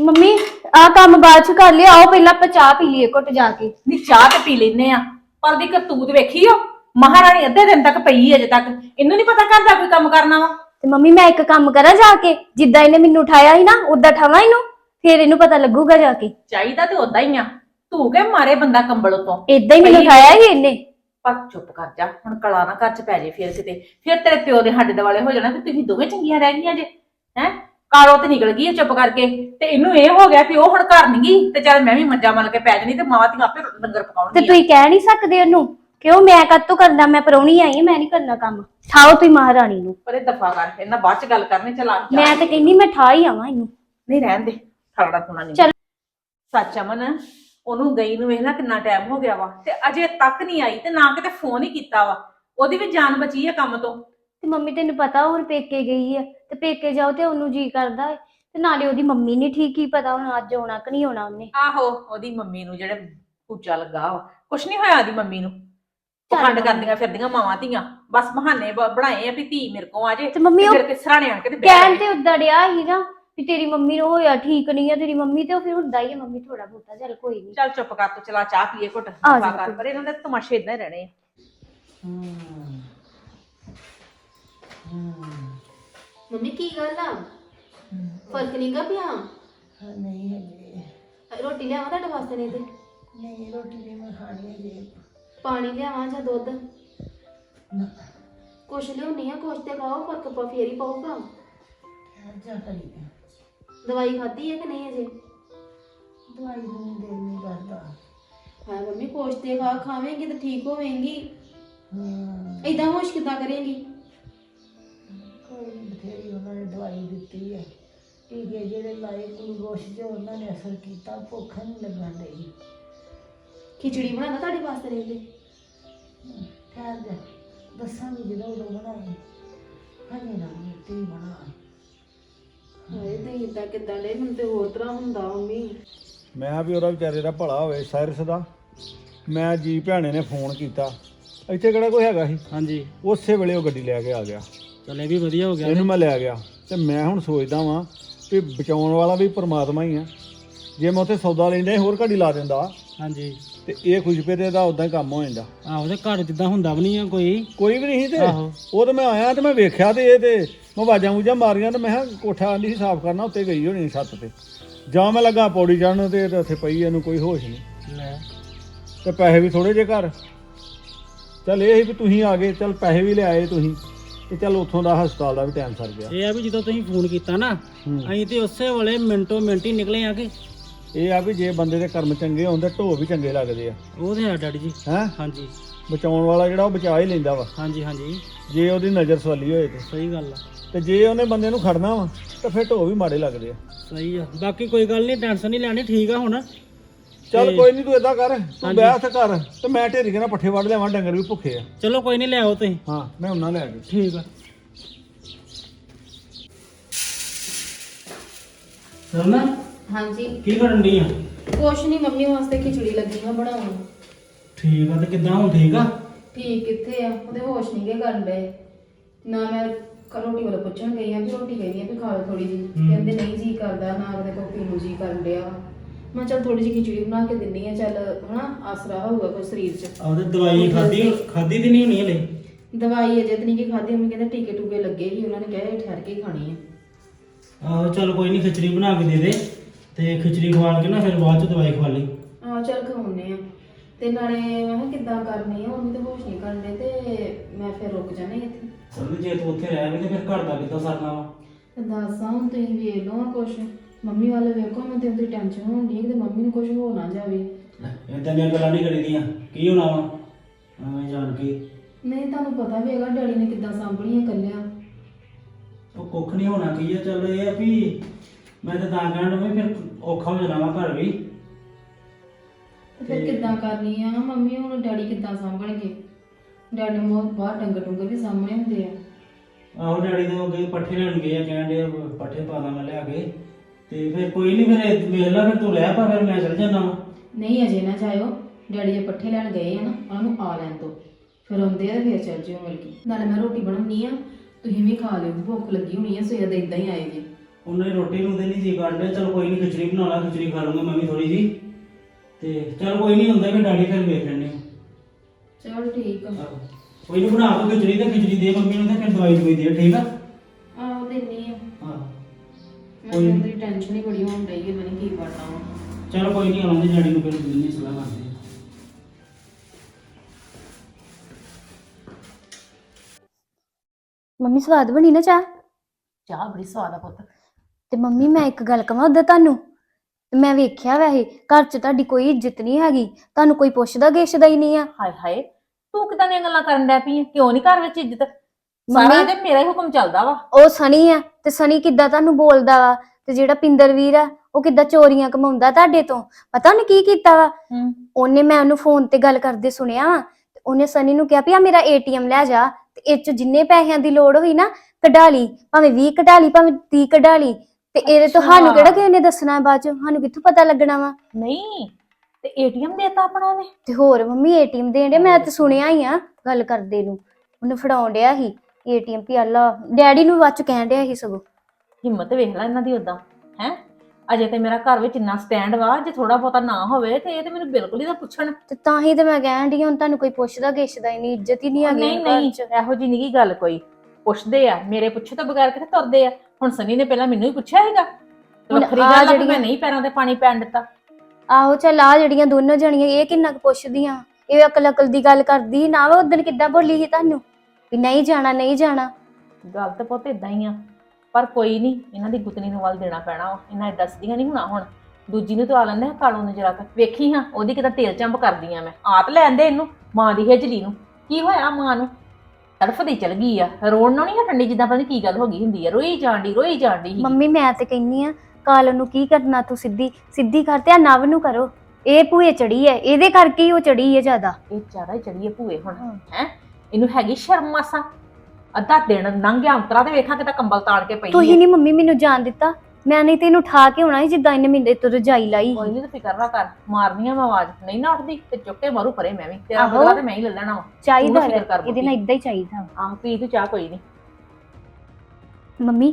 ਮੰਮੀ ਆ ਕੰਮ ਬਾਅਦ ਚ ਕਰ ਲਿਆ ਆਓ ਪਹਿਲਾਂ ਆਪਾਂ ਚਾਹ ਪੀ ਲਈਏ ਘੁੱਟ ਜਾ ਕੇ। ਨੀ ਚਾਹ ਤੇ ਪੀ ਲੈਨੇ ਆ ਪਰ ਦੀ ਕਰਤੂਤ ਵੇਖੀ ਓ ਮਹਾਰਾਣੀ ਅੱਧੇ ਦਿਨ ਤੱਕ ਪਈ ਅਜੇ ਤੱਕ। ਇਹਨੂੰ ਨਹੀਂ ਪਤਾ ਘਰ ਦਾ ਕੋਈ ਕੰਮ ਕਰਨਾ ਵਾ। ਤੇ ਮੰਮੀ ਮੈਂ ਇੱਕ ਕੰਮ ਕਰਾਂ ਜਾ ਕੇ ਜਿੱਦਾਂ ਇਹਨੇ ਮੈਨੂੰ ਉਠਾਇਆ ਸੀ ਨਾ ਉਦਾਂ ਠਾਵਾਂ ਇਹਨੂੰ ਫਿਰ ਇਹਨੂੰ ਪਤਾ ਲੱਗੂਗਾ ਜਾ ਕੇ। ਚਾਹੀਦਾ ਤੇ ਉਦਾਂ ਹੀ ਆ। ਤੂੰ ਕੇ ਮਾਰੇ ਬੰਦਾ ਕੰਬਲ ਉਤੋਂ? ਇਦਾਂ ਹੀ ਮੈਨੂੰ ਪਈ- ਉਠਾਇਆ ਸੀ ਇਹਨੇ। ਪਰ ਚੁੱਪ ਕਰ ਜਾ ਹੁਣ ਕਲਾ ਨਾ ਘਰ ਚ ਪੈ ਜੇ ਫਿਰ ਕਿਤੇ। ਫਿਰ ਤੇਰੇ ਪਿਓ ਦੇ ਹੱਡ ਦੁਆਲੇ ਹੋ ਜਾਣਾ ਤੇ ਤੁਸੀਂ ਦੋਵੇਂ ਚੰਗੀਆਂ ਰਹਿ ਗਈਆਂ ਜੇ ਹੈ? ਕਾਲੋ ਤੇ ਨਿਕਲ ਗਈ ਆ ਚੁੱਪ ਕਰਕੇ। ਤੇ ਇਹਨੂੰ ਇਹ ਹੋ ਗਿਆ ਵੀ ਉਹ ਹੁਣ ਘਰ ਨਹੀਂ ਗਈ ਤੇ ਚੱਲ ਮੈਂ ਵੀ ਮੰਜਾ ਮਲ ਕੇ ਪੈ ਜਣੀ ਤੇ ਮਾਵਾਂ ਦੀਆਂ ਆਪੇ ਲੰਗਰ ਤੇ ਪਕਾਉਣਗੀਆਂ ਤੁਸੀਂ ਕਹਿ ਨਹੀਂ ਸਕਦੇ ਉਹਨੂੰ ਕਿਉਂ ਮੈਂ ਕਾਤੋਂ ਕਰਨਾ ਮੈਂ ਪਰੌਣੀ ਆਈ ਹਾਂ ਮੈਂ ਨਹੀਂ ਕਰਨਾ ਕੰਮ। ਠਾਓ ਤੁਸੀਂ ਮਹਾਰਾਣੀ ਨੂੰ। ਪਰ ਇਹ ਦਫਾ ਕਰ ਇਹਨਾਂ ਬਾਅਦ ਚ ਗੱਲ ਕਰਨੀ ਚਲਾ ਮੈਂ ਤੇ ਕਹਿੰਦੀ ਮੈਂ ਠਾ ਹੀ ਆਵਾਂ ਇਹਨੂੰ। ਨਹੀਂ ਰਹਿਣ ਦੇ ਥਲੜਾ ਥੁਣਾ ਨਹੀਂ। ਚੱਲ। ਸੱਚ ਅਮਨ ਉਹਨੂੰ ਗਈ ਨੂੰ ਵੇਖ ਲੈ ਕਿੰਨਾ ਟਾਈਮ ਹੋ ਗਿਆ ਵਾ ਤੇ ਅਜੇ ਤੱਕ ਨਹੀਂ ਆਈ ਤੇ ਨਾ ਕਿਤੇ ਫੋਨ ਹੀ ਕੀਤਾ ਵਾ। ਉਹਦੀ ਵੀ ਜਾਨ ਬਚੀ ਹੈ ਕੰਮ ਤੋਂ। ਤੇ ਮੰਮੀ ਤੈਨੂੰ ਪਤਾ ਹੁਣ ਪੇਕੇ ਗਈ ਹੈ ਤੇ ਪੇਕੇ ਜਾਓ ਤੇ ਉਹਨੂੰ ਜੀ ਕਰਦਾ ਹੈ ਤੇ ਨਾਲੇ ਉਹਦੀ ਮੰਮੀ ਨਹੀਂ ਠੀਕ ਹੀ ਪਤਾ ਹੁਣ ਅੱਜ ਆਉਣਾ ਕਿ ਨਹੀਂ ਆਉਣਾ ਉਹਨੇ। ਆਹੋ ਉਹਦੀ ਮੰਮੀ ਨੂੰ ਜਿਹੜੇ ਕੂਚਾ ਲੱਗਾ ਵਾ ਕੁਛ ਨਹੀਂ ਹੋਇਆ ਉਹਦੀ ਮੰਮੀ ਨੂੰ। ਚੱਲ। ਪਖੰਡ। ਕਰਦੀਆਂ ਫਿਰਦੀਆਂ ਮਾਵਾਂ ਧੀਆਂ। ਬਸ ਬਹਾਨੇ ਬ- ਬਣਾਏ ਆ ਵੀ ਧੀ ਮੇਰੇ ਕੋ ਆ ਜੇ ਤੇ ਮੰਮੀ ਉਹ ਫਿਰ ਕਿਸ ਸਰਾਣੇ ਆਣ ਕੇ ਤੇ ਬਹਿ ਕਹਿਣ। ਤੇ ਉਦਾਂ ਡਿਆ ਸੀ ਨਾ ਵੀ ਤੇਰੀ ਮੰਮੀ ਨੂੰ ਹੋਇਆ ਠੀਕ ਨਹੀਂ ਆ ਤੇਰੀ ਮੰਮੀ ਤੇ ਉਹ ਫਿਰ ਹੁੰਦਾ ਹੀ ਆ ਮੰਮੀ ਥੋੜਾ ਬਹੁਤਾ ਚੱਲ ਕੋਈ ਨਹੀਂ ਚੱਲ ਚੁੱਪ ਕਰ ਤੂੰ ਚਲਾ ਚਾਹ ਪੀਏ ਘੁੱਟ ਆ ਜਾ ਕਰ। ਪਰ ਇਹਨਾਂ ਦੇ ਤਮਾਸ਼ੇ ਇਦਾਂ ਹੀ ਰਹਿਣੇ ਆ। ਮੰਮੀ ਕੀ ਗੱਲ ਆ? ਫ਼ਰਕ ਨਹੀਂ ਗਾ ਪਿਆ? ਨਹੀਂ ਹਜੇ ਰੋਟੀ ਲਿਆਵਾਂ ਤੁਹਾਡੇ ਵਾਸਤੇ ਨਹੀਂ ਤੇ? ਨਹੀਂ ਰੋਟੀ ਨਹੀਂ ਮੈਂ ਖਾਣੀ ਹਜੇ ਪਾਣੀ ਲਿਆਵਾਂ ਜਾਂ ਦੁੱਧ? ਨਾ। ਕੁਛ ਲਿਆਉਣੀ ਆ ਕੁਛ ਤੇ ਖਾਓ ਫ਼ਰਕ ਪਾ ਫੇਰ ਹੀ ਪਊਗਾ। ਠਹਿਰ ਜਾ ਕਰੀ ਦਵਾਈ ਖਾਧੀ ਹੈ ਕਿ ਨਹੀਂ ਅਜੇ? ਦਵਾਈ ਨੂੰ ਦਿਲ ਨਹੀਂ ਕਰਦਾ। ਹਾਂ ਮੰਮੀ ਕੁਛ ਤੇ ਖਾ ਖਾਵੇਂਗੀ ਤਾਂ ਠੀਕ ਹੋਵੇਂਗੀ। ਹਾਂ। ਏਦਾਂ ਹੋਸ਼ ਕਿੱਦਾਂ ਕਰੇਂਗੀ? ਦਿੱਤੀ ਹੈ। ਟੀਕੇ ਜਿਹੜੇ ਲਾਏ ਗਲੂਕੋਸ਼ ਜੋ ਉਹਨਾਂ ਨੇ ਅਸਰ ਕੀਤਾ ਭੁੱਖ ਨਹੀਂ ਲੱਗਣ ਡਈ। ਖਿਚੜੀ ਬਣਾਣਾ ਤੁਹਾਡੇ ਵਾਸਤੇ ਰਹਿੰਦੇ ਠਹਿਰ ਜਾ ਦੱਸਾਂਗੀ ਜਦੋਂ ਉਦੋਂ ਬਣਾਏ ਹਜੇ ਨਾ ਮਿੱਟੀ ਬਣਾ। ਹਾਏ ਤੇ ਇਦਾਂ ਕਿਦਾਂ ਦੇ ਹੁਣ ਤੇ ਹੋਰ ਤਰ੍ਹਾਂ ਹੁੰਦਾ ਮੰਮੀ। ਮੈਂ ਵੀ ਉਹਦਾ ਵਿਚਾਰੇ ਦਾ ਭਲਾ ਹੋਵੇ ਸਾਇਰਸ ਦਾ। ਮੈਂ ਜੀ ਭੈਣੇ ਨੇ ਫੋਨ ਕੀਤਾ। ਇੱਥੇ ਕਿਹੜਾ ਕੋਈ ਹੈਗਾ ਸੀ? ਹਾਂਜੀ। ਉਸੇ ਵੇਲੇ ਉਹ ਗੱਡੀ ਲੈ ਕੇ ਆ ਗਿਆ। ਚਲ ਇਹ ਵੀ ਵਧੀਆ ਹੋ ਗਿਆ ਇਹਨੂੰ ਮੈਂ ਲੈ ਗਿਆ। ਤੇ ਮੈਂ ਹੁਣ ਸੋਚਦਾ ਵਾਂ ਕਿ ਬਚਾਉਣ ਵਾਲਾ ਵੀ ਪ੍ਰਮਾਤਮਾ ਹੀ ਆ। ਜੇ ਮੈਂ ਉੱਥੇ ਸੌਦਾ ਲੈਂਦਾ ਹੋਰ ਘੜੀ ਲਾ ਦਿੰਦਾ। ਹਾਂਜੀ। ਤੇ ਇਹ ਖੁਸ਼ਪੇ ਤੇ ਦਾ ਉਦਾਂ ਹੀ ਕੰਮ ਹੋ ਜਾਂਦਾ। ਆਹੋ ਤੇ ਘਰ ਜਿੱਦਾਂ ਹੁੰਦਾ ਵੀ ਨਹੀਂ ਆ ਕੋਈ। ਕੋਈ ਵੀ ਨਹੀਂ ਤੇ ਆਹੋ। ਉਹ ਤੇ ਮੈਂ ਆਇਆ ਤੇ ਮੈਂ ਵੇਖਿਆ ਤੇ ਇਹ ਤੇ ਮੈਂ ਆਵਾਜ਼ਾਂ ਵੂਜਾਂ ਮਾਰੀਆਂ ਤੇ ਮੈਂ ਕਿਹਾ ਕੋਠਾ ਆਂਦੀ ਸੀ ਸਾਫ਼ ਕਰਨਾ ਉੱਤੇ ਗਈ ਹੋਣੀ ਛੱਤ ਤੇ। ਜਾਂ ਮੈਂ ਲੱਗਾ ਪੌੜੀ ਚੜਨ ਤੇ ਇਹ ਤੇ ਉੱਥੇ ਪਈ ਇਹਨੂੰ ਕੋਈ ਹੋਸ਼ ਨਹੀਂ। ਲੈ। ਤੇ ਪੈਸੇ ਵੀ ਥੋੜੇ ਜੇ ਘਰ। ਚੱਲ ਇਹ ਸੀ ਵੀ ਤੁਸੀਂ ਆ ਗਏ ਚੱਲ ਪੈਸੇ ਵੀ ਲਿਆਏ ਤੁਸੀਂ। ਤੇ ਚੱਲ ਉੱਥੋਂ ਦਾ ਹਸਪਤਾਲ ਦਾ ਵੀ ਟਾਈਮ ਸਰ ਗਿਆ। ਇਹ ਆ ਵੀ ਜਦੋਂ ਤੁਸੀਂ ਫੋਨ ਕੀਤਾ ਨਾ ਹੂੰ। ਅਸੀਂ ਤੇ ਉਸੇ ਵੇਲੇ ਮਿੰਟੋ ਮਿੰਟ ਹੀ ਨਿਕਲੇ ਆ ਕਿ। ਇਹ ਆ ਵੀ ਜੇ ਬੰਦੇ ਦੇ ਕਰਮ ਚੰਗੇ ਹੋਣ ਤੇ ਢੋ ਵੀ ਚੰਗੇ ਲੱਗਦੇ ਆ। ਉਹ ਤੇ ਹੈ ਡੈਡੀ ਜੀ। ਹੈ? ਹਾਂਜੀ। ਬਚਾਉਣ ਵਾਲਾ ਜਿਹੜਾ ਉਹ ਬਚਾ ਹੀ ਲੈਂਦਾ ਵਾ। ਹਾਂਜੀ ਹਾਂਜੀ। ਜੇ ਉਹਦੀ ਨਜ਼ਰ ਸਵਾਲੀ ਹੋਏ ਤੇ। ਸਹੀ ਗੱਲ ਆ। ਤੇ ਜੇ ਉਹਨੇ ਬੰਦੇ ਨੂੰ ਖੜਨਾ ਵਾ ਤਾਂ ਫਿਰ ਢੋ ਵੀ ਮਾੜੇ ਲੱਗਦੇ ਆ। ਸਹੀ ਆ। ਬਾਕੀ ਕੋਈ ਗੱਲ ਨਹੀਂ ਟੈਨਸ਼ਨ ਨਹੀਂ ਲੈਣੀ ਠੀਕ ਆ ਹੁਣ। ਚੱਲ ਕੋਈ ਨਹੀਂ ਤੂੰ ਏਦਾਂ ਕਰ ਤੂੰ। ਬਹਿ ਉੱਥੇ ਕਰ ਤੇ ਮੈਂ ਢੇਰੀ ਕੇ ਨਾ ਪੱਠੇ ਵੱਢ ਲਿਆਵਾਂ ਡੰਗਰ ਵੀ ਭੁੱਖੇ ਆ। ਚਲੋ ਕੋਈ ਨਹੀਂ ਲਿਆਓ ਤੁਸੀਂ। ਹਾਂ ਮੈਂ ਉਹਨਾਂ ਲੈ ਕੇ। ਠੀਕ ਆ। ਸਰਨਾ ਹਾਂਜੀ। ਕੀ ਕਰਨ ਦੀ ਆ? ਕੁਛ ਨਹੀਂ ਮੰਮੀ ਵਾਸਤੇ ਖਿਚੜੀ ਲੱਗੀ ਮੈਂ ਬਣਾਉਣ। ਠੀਕ ਆ ਤੇ ਕਿੱਦਾਂ ਹੁਣ ਠੀਕ ਆ? ਠੀਕ ਕਿੱਥੇ ਆ? ਉਹਦੇ ਹੋਸ਼ ਨਹੀਂ ਗਏ ਕਰਨ ਦੇ ਨਾ ਮੈਂ ਕ- ਰੋਟੀ ਵਾਲਾ ਪੁੱਛਣ ਗਈ ਆ ਵੀ ਰੋਟੀ ਕਹਿੰਦੀ ਆ ਵੀ ਖਾ ਲਓ ਥੋੜੀ ਜੀ। ਕਹਿੰਦੇ ਨਹੀਂ ਜੀ ਕਰਦਾ ਨਾ ਉਹਦੇ ਕੋਲ ਪੀਣੂ ਜੀ ਕਰਨ ਡਿਆ। ਮੈਂ ਚੱਲ ਥੋੜੀ ਜਿਹੀ ਖਿਚੜੀ ਬਣਾ ਕੇ ਦਿੰਨੀ ਆ ਚੱਲ ਹਨਾ ਆਸਰਾ ਹੋਊਗਾ ਕੋਈ ਸਰੀਰ 'ਚ। ਉਹਦੇ ਦਵਾਈ ਖਾਦੀ ਖਾਦੀ ਤੇ ਨਹੀਂ ਹੋਣੀ ਹਲੇ? ਦਵਾਈ ਅਜੇ ਤਾਂ ਨਹੀਂ ਕਿ ਖਾਦੀ ਮੰਮੀ ਕਹਿੰਦੇ ਟੀਕੇ ਟੂਕੇ ਲੱਗੇ ਸੀ ਉਹਨਾਂ ਨੇ ਕਿਹਾ ਇਹ ਠਹਿਰ ਕੇ ਹੀ ਖਾਣੀ ਆ। ਆਹੋ ਚਲ ਕੋਈ ਨਹੀਂ ਖਿਚੜੀ ਬਣਾ ਕੇ ਦੇ ਦੇ ਤੇ ਖਿਚੜੀ ਖਵਾ ਕੇ ਨਾ ਫਿਰ ਬਾਅਦ ਚ ਦਵਾਈ ਖਵਾ ਲਈ। ਆ ਚੱਲ ਖਾਉਨੇ ਆ। ਤੇ ਨਾਲੇ ਮੈਂ ਕਿਹਾ ਕਿੱਦਾਂ ਕਰਨੀ ਆ ਉਹਨੂੰ ਤੇ ਹੋਸ਼ ਨਹੀਂ ਕਰਨ ਦੇ ਤੇ ਮੈਂ ਫਿਰ ਰੁਕ ਜਾਣਾ ਈ ਇੱਥੇ। ਚਲ ਜੇ ਤੂੰ ਉੱਥੇ ਰਹਿ ਵੀ ਤੇ ਫਿਰ ਘਰ ਦਾ ਕਿੱਦਾਂ ਸਰਨਾ ਵਾ? ਤੇ ਦੱਸ ਹੁਣ ਤੁਸੀਂ ਵੇਖ ਲਓ ਕੁਛ। ਮੰਮੀ ਵਾਲੇ ਵੇਖੋ ਮੈਂ ਤੇ ਉਹਦੀ ਟੈਨਸ਼ਨ ਹੋਣ ਦੀ ਕਿ ਮੰਮੀ ਨੂੰ ਕੁਝ ਹੋ ਨਾ ਜਾਵੇ। ਇਦਾਂ ਦੀਆਂ ਗੱਲਾਂ ਨਹੀਂ ਕਰੀਦੀਆਂ। ਕੀ ਹੋਣਾ ਵਾ? ਐਵੇਂ ਜਾਣ ਕੇ। ਨਹੀਂ ਤੁਹਾਨੂੰ ਪਤਾ ਵੀ ਹੈਗਾ ਡੈਡੀ ਨੇ ਕਿੱਦਾਂ ਸਾਂਭਣੀਆਂ ਕੱਲਿਆ ਉਹ ਕੁੱਖ ਨਹੀਂ ਹੋਣਾ ਕੀ ਆ ਚੱਲ ਇਹ ਆ ਵੀ ਮੈਂ ਤਾਂ ਤਾਂ ਕਹਿਣ ਨੂੰ ਫਿਰ ਔਖਾ ਹੋ ਜਾਣਾ ਵਾ ਘਰ ਵੀ। ਤੇ ਫਿਰ ਕਿੱਦਾਂ ਕਰਨੀ ਆ? ਮੰਮੀ ਹੁਣ ਡੈਡੀ ਕਿੱਦਾਂ ਸਾਂਭਣਗੇ? ਡੈਡੀ ਨੂੰ ਬਾਹਰ ਡੰਗਰ ਡੁੰਗਰ ਵੀ ਸਾਹਮਣੇ ਹੁੰਦੇ ਆ। ਆਹੋ ਡੈਡੀ ਦੇ ਅੱਗੇ ਪੱਠੇ ਲੈਣ ਗਏ ਆ ਕਹਿਣ ਦੇ ਪੱਠੇ ਪਾ ਦਾਂ ਮੈਂ ਲਿਆ ਕੇ। ਤੇ ਫਿਰ ਕੋਈ ਨਹੀਂ ਫਿਰ ਇਹ ਵੇਖ ਲੈ ਫਿਰ ਤੂੰ ਰਹਿ ਪਾ ਫਿਰ ਮੈਂ ਚਲ ਜਾਣਾ ਨਹੀਂ ਅਜੇ ਨਾ ਜਾਇਓ। ਡੈਡੀ ਜੇ ਪੱਠੇ ਲੈਣ ਗਏ ਆ ਨਾ ਉਹਨਾਂ ਨੂੰ ਆ ਲੈਣ ਦੋ। ਫਿਰ ਆਉਂਦੇ ਆ ਤੇ ਫਿਰ ਚੱਲ ਜਿਓ ਮਿਲ ਕੇ। ਨਾਲੇ ਮੈਂ ਰੋਟੀ ਬਣਾਉਣੀ ਆ ਤੁਸੀਂ ਵੀ ਖਾ ਲਿਓ ਭੁੱਖ ਲੱਗੀ ਹੋਣੀ ਆ ਸਵੇਰ ਦੇ ਇਦਾਂ ਹੀ ਆਏ ਜੀ। ਉਹਨੇ ਰੋਟੀ ਨੂੰ ਤੇ ਨਹੀਂ ਜੀ ਕਰਦੇ ਚਲ ਕੋਈ ਨਹੀਂ ਖਿਚੜੀ ਬਣਾ ਲਾ ਖਿਚੜੀ ਖਾ ਲੂੰਗਾ ਮੈਂ ਵੀ ਥੋੜੀ ਜੀ ਤੇ ਚਲ ਕੋਈ ਨਹੀਂ ਹੁੰਦਾ ਕਿ ਡੈਡੀ ਫਿਰ ਵੇਖ ਲੈਣੇ ਚਲ ਠੀਕ ਆ। ਕੋਈ ਨਹੀਂ ਬਣਾ ਕੇ ਖਿਚੜੀ ਤੇ ਖਿਚੜੀ ਦੇ ਮੰਮੀ ਨੂੰ ਤੇ ਫਿਰ ਦਵਾਈ ਦਵਾਈ ਦੇ ਠੀਕ ਆ? ਮੈਨੂੰ ਮੇਰੀ ਟੈਨਸ਼ਨ ਹੀ ਬੜੀ ਹੋਣ ਰਹੀ ਹੈ ਮੈਨੂੰ ਕੀ ਕਰਨਾ ਵਾ। ਚਲ ਕੋਈ ਨਹੀਂ ਆਉਂਦੇ ਡੈਡੀ ਨੂੰ ਫਿਰ ਮਿਲਣੀ ਸਲਾਹ ਕਰਦੇ। ਮੰਮੀ ਸਵਾਦ ਬਣੀ ਨਾ ਚਾਹ? ਚਾਹ ਬੜੀ ਸਵਾਦ ਆ ਪੁੱਤ। ਤੇ ਮੰਮੀ ਮੈਂ ਇੱਕ ਗੱਲ ਕਵਾਂ ਉਧਰ ਤੁਹਾਨੂੰ? ਤੇ ਮੈਂ ਵੇਖਿਆ ਵੈਸੇ ਘਰ 'ਚ ਤੁਹਾਡੀ ਕੋਈ ਇੱਜ਼ਤ ਨਹੀਂ ਹੈਗੀ ਤੁਹਾਨੂੰ ਕੋਈ ਪੁੱਛਦਾ ਗਿੱਛਦਾ ਹੀ ਨਹੀਂ ਆ। ਹਾਏ ਹਾਏ ਤੂੰ ਕਿਦਾਂ ਦੀਆਂ ਗੱਲਾਂ ਕਰਨ ਡੈ ਪਈ? ਕਿਉਂ ਨਹੀਂ ਘਰ ਵਿੱਚ ਇੱਜ਼ਤ? ਸਾਰਾ ਮੰਮੀ ਤੇ ਮੇਰਾ ਹੀ ਹੁਕਮ ਚੱਲਦਾ ਵਾ। ਉਹ ਸਣੀ ਆ ਤੇ ਸਣੀ ਕਿੱਦਾਂ ਤੁਹਾਨੂੰ ਬੋਲਦਾ ਵਾ? ਤੇ ਜਿਹੜਾ ਪਿੰਦਰ ਵੀਰ ਆ ਉਹ ਕਿੱਦਾਂ ਚੋਰੀਆਂ ਕਮਾਉਂਦਾ ਤੁਹਾਡੇ ਤੋਂ? ਪਤਾ ਉਹਨੇ ਕੀ ਕੀਤਾ ਵਾ? ਉਹਨੇ ਮੈਂ ਉਹਨੂੰ ਫੋਨ ਤੇ ਗੱਲ ਕਰਦੇ ਸੁਣਿਆ ਵਾ ਤੇ ਉਹਨੇ ਸਨੀ ਨੂੰ ਕਿਹਾ ਵੀ ਆ ਮੇਰਾ ਏਟੀਐਮ ਲੈ ਜਾ ਤੇ ਇਹ ਚ ਜਿੰਨੇ ਪੈਸਿਆਂ ਦੀ ਲੋੜ ਹੋਈ ਨਾ ਕਢਾ ਲਈ। ਭਾਵੇਂ 20 ਕਢਾ ਲਈ ਭਾਵੇਂ 30 ਕਢਾ ਲਈ। ਤੇ ਇਹਦੇ ਤੋਂ ਅੱਛਾ। ਸਾਨੂੰ ਕਿਹੜਾ ਕਿਸੇ ਨੇ ਦੱਸਣਾ ਬਾਅਦ ਚ? ਸਾਨੂੰ ਕਿੱਥੋਂ ਪਤਾ ਲੱਗਣਾ ਵਾ? ਨਹੀਂ ਤੇ ਏਟੀਐਮ ਦੇਤਾ ਆਪਣਾ ਉਹਨੇ? ਤੇ ਹੋਰ ਮੰਮੀ ਏਟੀਐਮ ਦੇਣ ਡਿਆ? ਮੈਂ ਤਾਂ ਸੁਣਿਆ ਹੀ ਆ ਗੱਲ ਕਰਦੇ ਨੂੰ। ਉਹਨੂੰ ਫੜਾਉਣ ਡਿਆ ਸੀ। ਏਟੀਐਮ ਵੀ ਅੱਲਾ। ਡੈਡੀ ਨੂੰ ਬਾਅਦ ਚ ਕਹਿਣ ਡਿਆ ਸੀ ਸਗੋਂ। ਹਿੰਮਤ ਵੇਖ ਲੈ ਇਹਨਾਂ ਦੀ ਉਦਾਂ ਹੈ? ਅਜੇ ਤੇ ਮੇਰਾ ਘਰ ਵਿੱਚ ਇੰਨਾ ਸਟੈਂਡ ਵਾ ਜੇ ਥੋੜਾ ਬਹੁਤਾ ਨਾ ਹੋਵੇ ਤੇ ਇਹ ਤੇ ਮੈਨੂੰ ਬਿਲਕੁਲ ਹੀ ਨਾ ਪੁੱਛਣ। ਤੇ ਤਾਂ ਹੀ ਤੇ ਮੈਂ ਕਹਿਣ ਡਈ ਹੁਣ ਤੁਹਾਨੂੰ ਕੋਈ ਪੁੱਛਦਾ ਗਿੱਛਦਾ ਹੀ ਨਹੀਂ ਇੱਜ਼ਤ ਹੀ ਨਹੀਂ ਹੈਗੀ ਨਹੀਂ ਘਰ ਨਹੀਂ 'ਚ। ਇਹੋ ਜੀ ਨਹੀਂ ਗੱਲ ਕੋਈ। ਪੁੱਛਦੇ ਆ ਮੇਰੇ ਪੁੱਛੇ ਤੋਂ ਬਗੈਰ ਕਿੱਥੇ ਤੁਰਦੇ ਆ? ਹੁਣ ਸਨੀ ਨੇ ਪਹਿਲਾਂ ਮੈਨੂੰ ਹੀ ਪੁੱਛਿਆ ਹੈਗਾ ਤੇ ਹੁਣ ਵੱਖਰੀ ਆਹ ਗੱਲ ਆ ਕਿ ਜਿਹੜੀਆਂ- ਮੈਂ ਨਹੀਂ ਪੈਰਾਂ ਤੇ ਪਾਣੀ ਪੈਣ ਦਿੱਤਾ। ਆਹੋ ਚੱਲ ਆ ਜਿਹੜੀਆਂ ਦੋਨੋਂ ਜਣੀਆਂ ਇਹ ਕਿੰਨਾ ਕੁ ਪੁੱਛਦੀਆਂ? ਇਹ ਅਕਲ ਅਕਲ ਦੀ ਗੱਲ ਕਰਦੀ ਨਾ ਵਾ ਉਦੋਂ ਕਿੱਦਾਂ ਬੋਲੀ ਸੀ ਤੁਹਾਨੂੰ? ਵੀ ਨਹੀਂ ਜਾਣਾ ਨਹੀਂ ਜਾਣਾ। ਗੱਲ ਤਾਂ ਪੁੱਤ ਇਦਾਂ ਹੀ ਆ। ਪਰ ਕੋਈ ਨਹੀਂ ਇਹਨਾਂ ਦੀ ਗੁੱਤਨੀ ਨੂੰ ਵੱਲ ਦੇਣਾ ਪੈਣਾ ਵਾ। ਇਹਨਾਂ ਇਹ ਦੱਸਦੀਆਂ ਨਹੀਂ ਹੋਣਾ ਹੁਣ। ਦੂਜੀ ਨੂੰ ਤਾਂ ਆ ਲੈਂਦੇ ਆ ਕਾਲੂ ਨੂੰ ਜਰਾ ਵੇਖੀ ਹਾਂ ਉਹਦੀ ਕਿਦਾਂ ਤੇਲ ਚੰਬ ਕਰਦੀਆਂ ਮੈਂ। ਆਤ ਲੈਂਦੇ ਇਹਨੂੰ ਮਾਂ ਦੀ ਹੇਜਲੀ ਨੂੰ। ਕੀ ਹੋਇਆ ਮਾਂ ਨੂੰ? ਤੜਫਦੀ ਚਲ ਗਈ ਆ। ਰੋਣ ਨਾਲ ਨਹੀਂ ਹਟਣੀ ਜਿੱਦਾਂ ਪਤਾ ਨੀ ਕੀ ਗੱਲ ਹੋ ਗਈ ਹੁੰਦੀ ਆ। ਰੋਈ ਜਾਂਦੀ ਰੋਈ ਜਾਂਦੀ ਮੰਮੀ ਮੈਂ ਤੇ ਕਹਿੰਨੀ ਆ ਕਾਲ ਨੂੰ ਕੀ ਕਰਨਾ ਤੂੰ ਸਿੱਧੀ? ਸਿੱਧੀ ਕਰ ਤੇ ਆ ਨਵ ਨੂੰ ਕਰੋ। ਇਹ ਭੂਏ ਚੜੀ ਹੈ ਇਹਦੇ ਕਰਕੇ ਹੀ ਉਹ ਚੜੀ ਹੈ ਜ਼ਿਆਦਾ। ਇਹ ਜ਼ਿਆਦਾ ਹੀ ਚੜੀਏ ਭੂਏ ਹੁਣ ਹੈ? ਇਹਨੂੰ ਹੈਗੀ ਸ਼ਰਮ ਮਾਸਾ। ਅੱਧਾ ਦਿਨ ਲੰਘ ਗਿਆ ਅੰਤਰਾ ਤੇ ਵੇਖਾਂ ਕਿਤਾ ਕੰਬਲ ਤਾੜ ਕੇ ਪਈ ਤੁਸੀਂ ਹੈ ਨਹੀਂ ਮੰਮੀ ਮੈਨੂੰ ਜਾਣ ਦਿੱਤਾ। ਮੈਂ ਨਹੀਂ ਤੇ ਇਹਨੂੰ ਠਾ ਕੇ ਹੋਣਾ ਸੀ ਜਿੱਦਾਂ ਇਹਨੇ ਮੈਨੂੰ ਤੋਂ ਰਜਾਈ ਲਾਈ। ਕੋਈ ਨਹੀਂ ਤੇ ਫਿਕਰ ਨਾ ਕਰ ਮਾਰਨੀ ਆ ਮੈਂ ਆਵਾਜ਼। ਨਹੀਂ ਨਾ ਉੱਠਦੀ ਤੇ ਚੁੱਕ ਕੇ ਮਾਰੂ ਪਰੇ ਮੈਂ ਵੀ। ਤੇਰਾ ਆਹੋ। ਬਦਲਾ ਤੇ ਮੈਂ ਹੀ ਲੈ ਲੈਣਾ ਵਾ। ਚਾਹੀਦਾ ਹੈ ਇਹਦੇ ਨਾਲ ਇਦਾਂ ਹੀ ਚਾਹੀਦਾ ਆਹ ਪੀ ਤੂੰ ਚਾਹ ਕੋਈ ਨਹੀਂ ਮੰਮੀ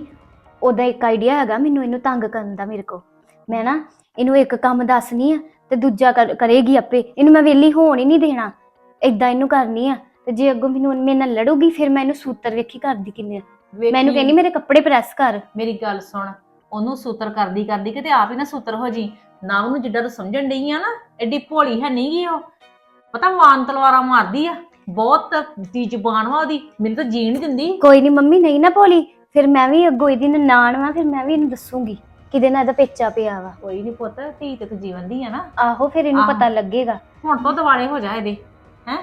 ਉਹਦਾ ਇੱਕ ਆਈਡੀਆ ਹੈਗਾ ਮੈਨੂੰ ਇਹਨੂੰ ਤੰਗ ਕਰਨ ਦਾ ਮੇਰੇ ਕੋ ਮੈਂ ਨਾ ਇਹਨੂੰ ਇੱਕ ਕੰਮ ਦੱਸਣੀ ਆ ਤੇ ਦੂਜਾ ਕਰ- ਕਰੇਗੀ ਆਪੇ। ਇਹਨੂੰ ਮੈਂ ਵੇਲੀ ਹੋਣ ਹੀ ਨਹੀਂ ਦੇਣਾ। ਇਦਾਂ ਇਹਨੂੰ ਕਰਨੀ ਆ। ਤੇ ਜੇ ਅੱਗੋਂ ਮੈਨੂੰ ਮੇਰੇ ਨਾਲ ਲੜੂਗੀ ਫਿਰ ਮੈਂ ਇਹਨੂੰ ਸੂਤਰ ਵੇਖੀ ਕਰਦੀ ਕਿੰਨੇ। ਵੇਖੀ, ਮੈਨੂੰ ਕਹਿੰਦੀ ਮੇਰੇ ਕੱਪੜੇ ਪ੍ਰੈਸ ਕਰ। ਮੇਰੀ ਗੱਲ ਸੁਣ ਉਹਨੂੰ ਸੂਤਰ ਕਰਦੀ ਕਰਦੀ ਕਿਤੇ ਆਪ ਹੀ ਨਾ ਸੂਤਰ ਹੋ ਜੀ। ਨਾ ਉਹਨੂੰ ਜਿੱਦਾਂ ਤੂੰ ਸਮਝਣ ਡਈ ਆ ਨਾ ਐਡੀ ਭੋਲੀ ਹੈ ਨਹੀਂ ਗੀ ਉਹ। ਪਤਾ ਵਾਨ ਤਲਵਾਰਾਂ ਮਾਰਦੀ ਆ ਬਹੁਤ ਦੀ ਜ਼ੁਬਾਨ ਵਾ ਉਹਦੀ ਮੈਨੂੰ ਤਾਂ ਜੀਣ ਦਿੰਦੀ। ਕੋਈ ਨਹੀਂ ਮੰਮੀ ਨਹੀਂ ਨਾ ਭੋਲੀ ਫਿਰ ਮੈਂ ਵੀ ਅੱਗੋਂ ਇਹਦੀ ਨਾਨ ਵਾਂ ਫਿਰ ਮੈਂ ਵੀ ਇਹਨੂੰ ਦੱਸੂਗੀ ਕਿਹਦੇ ਨਾਲ ਇਹਦਾ ਪੇਚਾ ਪਿਆ ਵਾ। ਕੋਈ ਨਹੀਂ ਪੁੱਤ ਧੀ ਤੇ ਤੂੰ ਜੀਵਨ ਦੀ ਆ ਨਾ। ਆਹੋ ਫਿਰ ਇਹਨੂੰ ਆਹੋ। ਪਤਾ ਲੱਗੇਗਾ। ਹੁਣ ਤੋਂ ਦਿਵਾਲੇ ਹੋ ਜਾ ਇਹਦੇ ਹੈ?